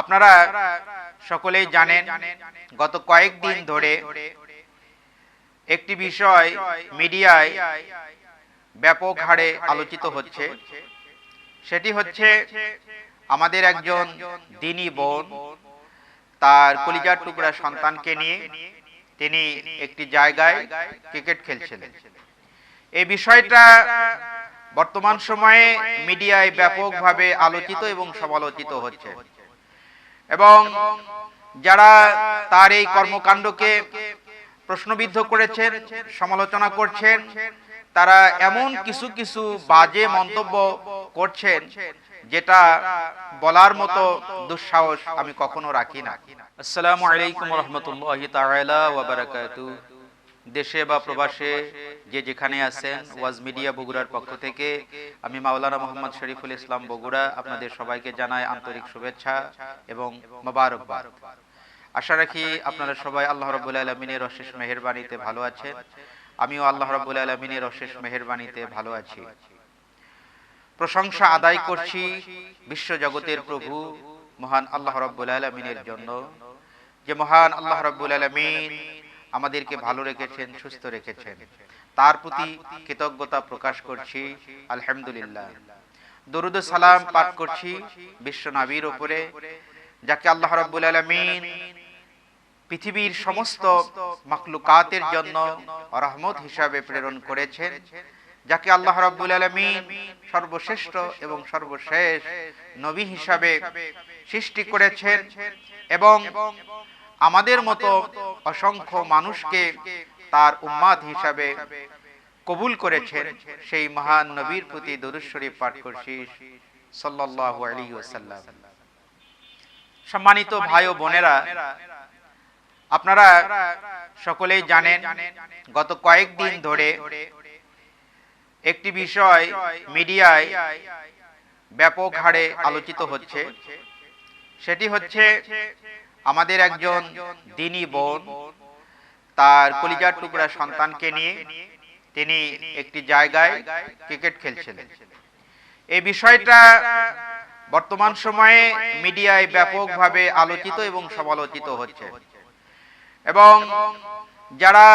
আপনারা সকলেই জানেন, গত কয়েকদিন ধরে একটি বিষয় মিডিয়ায় ব্যাপক হারে আলোচিত হচ্ছে। সেটি হচ্ছে আমাদের একজন দিনী বোন, তার কলিজার টুকরা সন্তানকে নিয়ে তিনি একটি জায়গায় ক্রিকেট খেলছিলেন। এই বিষয়টা বর্তমান সময়ে মিডিয়ায় ব্যাপকভাবে আলোচিত এবং সমালোচিত হচ্ছে। এবং যারা তার এই কর্মকাণ্ডকে প্রশ্নবিদ্ধ করেছেন, সমালোচনা করছেন, তারা এমন কিছু কিছু বাজে মন্তব্য করছেন যেটা বলার মতো দুঃসাহস আমি কখনো রাখি না। আসসালামু আলাইকুম রহমতুল্লাহ দেশে বা প্রবাসে যে যেখানে আছেন, ওয়াজ মিডিয়া বগুড়ার পক্ষ থেকে, আমি মাওলানা মোহাম্মদ শরীফুল ইসলাম বগুড়া আপনাদের সবাইকে জানাই আন্তরিক শুভেচ্ছা এবং মোবারকবাদ। আশা রাখি আপনারা সবাই আল্লাহ রাব্বুল আলামিনের অশেষ মেহেরবানিতে ভালো আছেন। আমিও আল্লাহ রাব্বুল আলামিনের অশেষ মেহেরবানিতে ভালো আছি। প্রশংসা আদায় করছি বিশ্ব জগতের প্রভু, মহান আল্লাহ রাব্বুল আলামিনের জন্য। যে মহান আল্লাহ রাব্বুল আলামিন আমাদেরকে ভালো রেখেছেন সুস্থ রেখেছেন। তার প্রতি কৃতজ্ঞতা প্রকাশ করছি। আলহামদুলিল্লাহ। দরুদ সালাম পাঠ করছি বিশ্ব নবীর উপরে যাকে আল্লাহ রাব্বুল আলামিন পৃথিবীর সমস্ত মাকলুকাতের জন্য রহমত হিসাবে প্রেরণ করেছেন। যাকে আল্লাহ রাব্বুল আলামিন সর্বশ্রেষ্ঠ এবং সর্বশেষ নবী হিসাবে সৃষ্টি করেছেন এবং আমাদের মতো অসংখ্য মানুষকে তার উম্মাদ হিসাবে কবুল করেছেন সেই মহান নবীর প্রতি দরুদ শরীফ পাঠ করছি সাল্লাল্লাহু আলাইহি ওয়াসাল্লাম। সম্মানিত ভাই ও বোনেরা, আপনারা সকলেই জানেন, গত কয়েকদিন ধরে একটি বিষয় মিডিয়ায় ব্যাপক হারে আলোচিত হচ্ছে। সেটি হচ্ছে আমাদের একজন দিনী বোন, তার কলিজার টুকরা সন্তানকে নিয়ে তিনি একটি জায়গায় ক্রিকেট খেলছিলেন। এই বিষয়টা বর্তমান সময়ে মিডিয়ায় ব্যাপকভাবে আলোচিত এবং সমালোচিত হচ্ছে। এবং যারা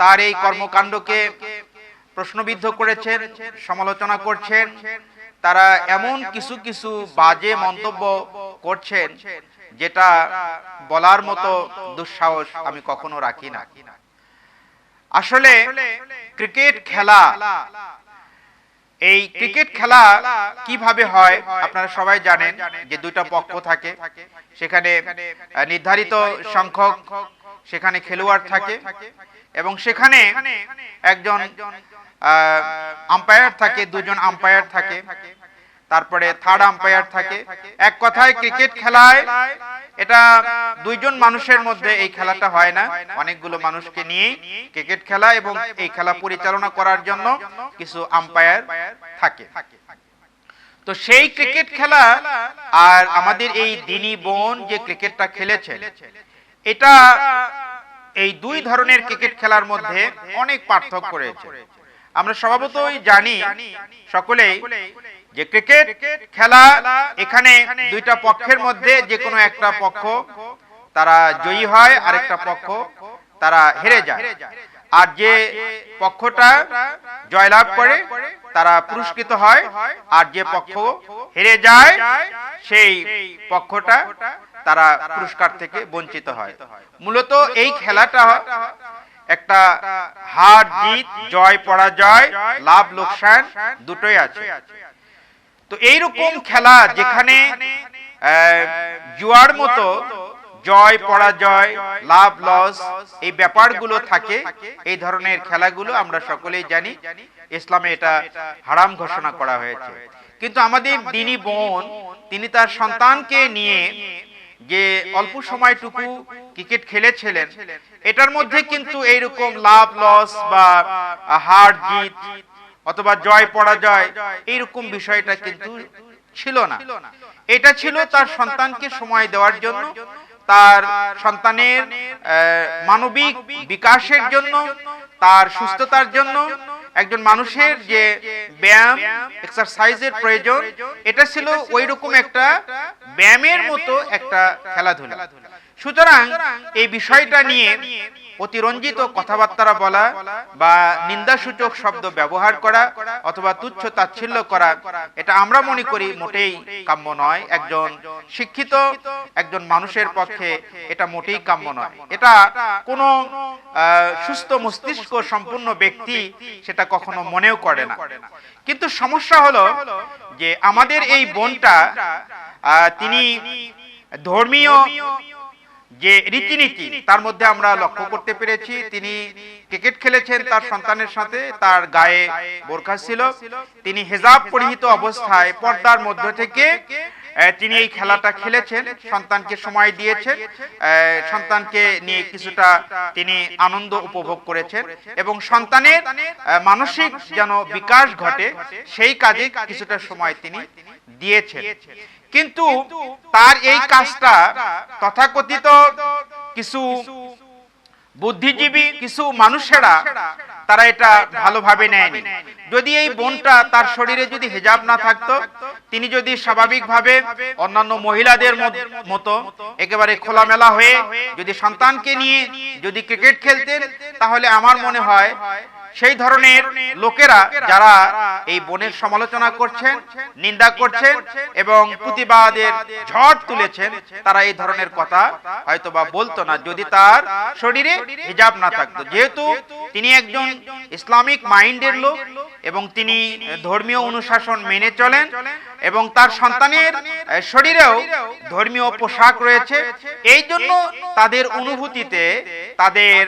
তার এই কর্মকাণ্ডকে প্রশ্নবিদ্ধ করেছেন, সমালোচনা করছেন, তারা এমন কিছু কিছু বাজে মন্তব্য করছেন যেটা বলার মতো দুঃসাহস আমি কখনো রাখি না। আসলে ক্রিকেট খেলা, এই ক্রিকেট খেলা কীভাবে হয় আপনারা সবাই জানেন যে দুইটা পক্ষ থাকে। সেখানে নির্ধারিত সংখ্যক, সেখানে খেলোয়াড় থাকে এবং সেখানে একজন আম্পায়ার থাকে দুজন আম্পায়ার থাকে। তারপরে থার্ড আম্পায়ার থাকে। এক কথায় ক্রিকেট খেলায় এটা দুইজন মানুষের মধ্যে এই খেলাটা হয় না। অনেকগুলো মানুষকে নিয়ে ক্রিকেট খেলা এবং এই খেলা পরিচালনা করার জন্য কিছু আম্পায়ার থাকে। তো সেই ক্রিকেট খেলা আর আমাদের এই দিনী বোন যে ক্রিকেটটা খেলেছে, এটা এই দুই ধরনের ক্রিকেট খেলার মধ্যে অনেক পার্থক্য রয়েছে। আমরা স্বভাবতই জানি সকলেই যে ক্রিকেট খেলা এখানে দুইটা পক্ষের মধ্যে যে কোনো একটা পক্ষ তারা জয়ী হয় আরেকটা পক্ষ তারা হেরে যায়। আর যে পক্ষটা জয়লাভ করে তারা পুরস্কৃত হয় আর যে পক্ষ হেরে যায় সেই পক্ষটা তারা পুরস্কার থেকে বঞ্চিত হয়। মূলত এই খেলাটা একটা হার জিত জয়, পরাজয়, লাভ, লোকসান দুটোই আছে। তো এইরকম খেলা যেখানে জুয়ার মতো জয়, পরাজয়, লাভ লস এই ব্যাপারগুলো থাকে, এই ধরনের খেলাগুলো আমরা সকলেই জানি, ইসলামে এটা হারাম ঘোষণা করা হয়েছে। কিন্তু আমাদের দিনী বোন, তিনি তার সন্তানকে নিয়ে যে অল্প সময়টুকু ক্রিকেট খেলেছিলেন, এটার মধ্যে কিন্তু এইরকম লাভ, লস বা হার জিত অথবা জয়, পরাজয় এইরকম বিষয়টা কিন্তু ছিল না। এটা ছিল তার সন্তানকে সময় দেওয়ার জন্য, তার সন্তানের মানবিক বিকাশের জন্য, তার সুস্থতার জন্য একজন মানুষের যে ব্যায়াম এক্সারসাইজের প্রয়োজন, এটা ছিল ওই রকম একটা ব্যায়ামের মতো একটা খেলাধুলা। সুতরাং এই বিষয়টা নিয়ে অতিরঞ্জিত কথাবার্তা বলা বা নিন্দাসূচক শব্দ ব্যবহার করা অথবা তুচ্ছ তাচ্ছিল্য করা এটা আমরা মনে করি মোটেই কাম্য নয়। একজন শিক্ষিত একজন মানুষের পক্ষে এটা মোটেই কাম্য নয়। এটা কোনো সুস্থ মস্তিষ্ক সম্পূর্ণ ব্যক্তি সেটা কখনো মনেও করে না। কিন্তু সমস্যা হলো যে আমাদের এই বোনটা আহ, তিনি ধর্মীয় যে রীতিনীতি, তার মধ্যে আমরা লক্ষ্য করতে পেরেছি, তিনি ক্রিকেট খেলেছেন, তার সন্তানের সাথে, তার গায়ে বোরখা ছিল। তিনি হেজাব পরিহিত অবস্থায় পর্দার মধ্য থেকে তিনি এই খেলাটা খেলেছেন, সন্তানকে সময় দিয়েছেন সন্তানকে নিয়ে কিছুটা তিনি আনন্দ উপভোগ করেছেন এবং সন্তানের মানসিক যেন বিকাশ ঘটে, সেই কাজে কিছুটা সময় তিনি দিয়েছেন। কিন্তু তার এই কাজটা তথাকথিত কিছু বুদ্ধিজীবী, কিছু মানুষেরা তারা এটা ভালোভাবে নেয়নি। যদি এই বোনটা তার শরীরে যদি হেজাব না থাকতো, তিনি যদি স্বাভাবিকভাবে অন্যান্য মহিলাদের মতো একেবারে খোলামেলা হয়ে যদি সন্তানকে নিয়ে যদি ক্রিকেট খেলতেন, তাহলে আমার মনে হয় সেই ধরনের লোকেরা যারা এই বনের সমালোচনা করছেন, নিন্দা করছেন এবং প্রতিবাদের ঝড় তুলেছেন, তারা এই ধরনের কথা হয়তো বা বলতো না। যদি তার শরীরে হিজাব না থাকতো। যেহেতু তিনি একজন ইসলামিক মাইন্ডের লোক এবং তিনি ধর্মীয় অনুশাসন মেনে চলেন এবং তার সন্তানের শরীরেও ধর্মীয় পোশাক রয়েছে, এই জন্য তাদের অনুভূতিতে তাদের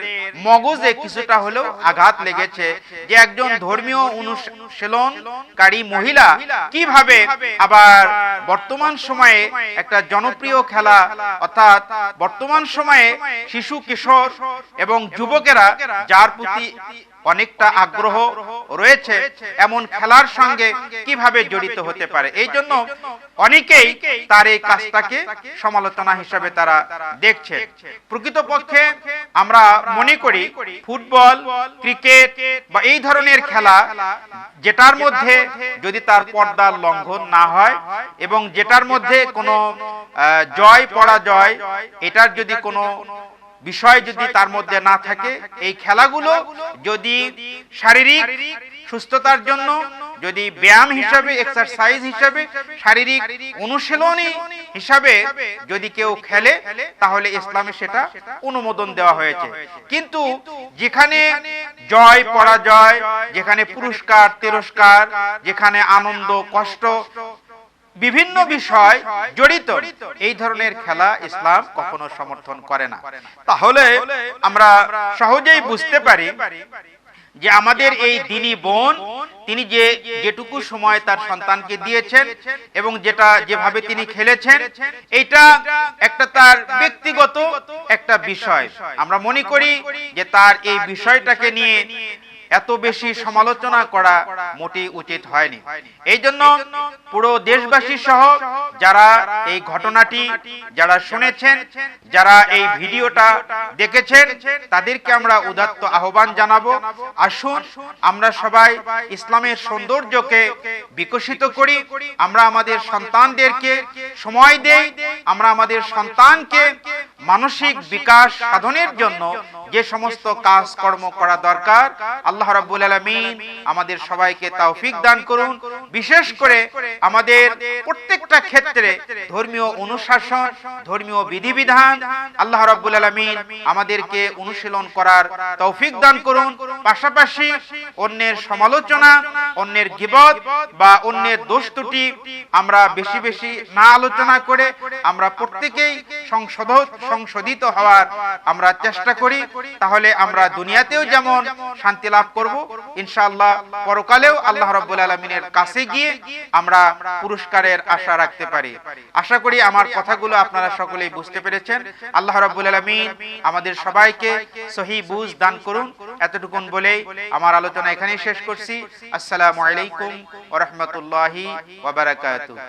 মগজে কিছুটা হলেও আঘাত লেগেছে যে একজন ধর্মীয় অনুশীলনকারী মহিলা কীভাবে আবার বর্তমান সময়ে একটা জনপ্রিয় খেলা, অর্থাৎ বর্তমান সময়ে শিশু, কিশোর এবং যুবকেরা যার প্রতি অনেকটা আগ্রহ রয়েছে এমন খেলার সঙ্গে কীভাবে জড়িত হতে পারে। এই জন্য অনেকেই তার এই কাজটাকে সমালোচনা হিসাবে তারা দেখছে প্রকৃতপক্ষে আমরা মনে করি ফুটবল, ক্রিকেট বা এই ধরনের খেলা যেটার মধ্যে যদি তার পর্দার লঙ্ঘন না হয় এবং যেটার মধ্যে কোনো জয়, পরাজয়, এটার যদি কোনো বিষয় যদি তার মধ্যে না থাকে এই খেলাগুলো যদি শারীরিক সুস্থতার জন্য যদি ব্যায়াম হিসাবে এক্সারসাইজ হিসাবে শারীরিক অনুশীলনী হিসাবে যদি কেউ খেলে তাহলে ইসলামে সেটা অনুমোদন দেওয়া হয়েছে। কিন্তু যেখানে জয় পরাজয় যেখানে পুরস্কার তিরস্কার যেখানে আনন্দ কষ্ট বিভিন্ন বিষয় জড়িত। এই ধরনের খেলা ইসলাম কখনো সমর্থন করে না। তাহলে আমরা সহজেই বুঝতে পারি যে আমাদের এই দিনী বোন, তিনি যে যেটুকু সময় তার সন্তানকে দিয়েছেন এবং যেটা যেভাবে তিনি খেলেছেন এটা একটা তার ব্যক্তিগত একটা বিষয়। আমরা মনে করি যে তার এই বিষয়টাকে নিয়ে এত বেশি সমালোচনা করা মোটেই উচিত হয়নি। এই জন্য পুরো দেশবাসী সহ যারা এই ঘটনাটি যারা শুনেছেন, যারা এই ভিডিওটা দেখেছেন, তাদেরকে আমরা উদাত্ত আহ্বান জানাব। আসুন আমরা সবাই ইসলামের সৌন্দর্যকে বিকশিত করি। আমরা আমাদের সন্তানদেরকে সময় দেই। আমরা আমাদের সন্তানকে মানসিক বিকাশ সাধনের জন্য যে সমস্ত কাজ কর্ম করা দরকার, আল্লাহ রাব্বুল আলামিন আমাদের সবাইকে তৌফিক দান করুন। বিশেষ করে আমাদের প্রত্যেকটা ক্ষেত্রে ধর্মীয় অনুশাসন ধর্মীয় বিধিবিধান আল্লাহ রাব্বুল আলামিন আমাদেরকে অনুশীলন করার তৌফিক দান করুন। পাশাপাশি অন্যের সমালোচনা, অন্যের গিবত বা অন্যের দোষ ত্রুটি আমরা বেশি বেশি না আলোচনা করে আমরা প্রত্যেকেই সংশোধ সংশোধিত হওয়ার আমরা চেষ্টা করি। তাহলে আমরা দুনিয়াতেও যেমন শান্তি লাভ করব, ইনশাআল্লাহ পরকালেও আল্লাহ রাব্বুল আলামিনের কাছে গিয়ে আমরা পুরস্কারের আশা রাখতে পারি। আশা করি আমার কথাগুলো আপনারা সকলেই বুঝতে পেরেছেন। আল্লাহ রাব্বুল আলামিন আমাদের সবাইকে সহি বুঝ দান করুন। এতটুকুন বলেই আমার আলোচনা এখানেই শেষ করছি। আসসালামু আলাইকুম ওয়া রাহমাতুল্লাহি ওয়া বারাকাতুহু।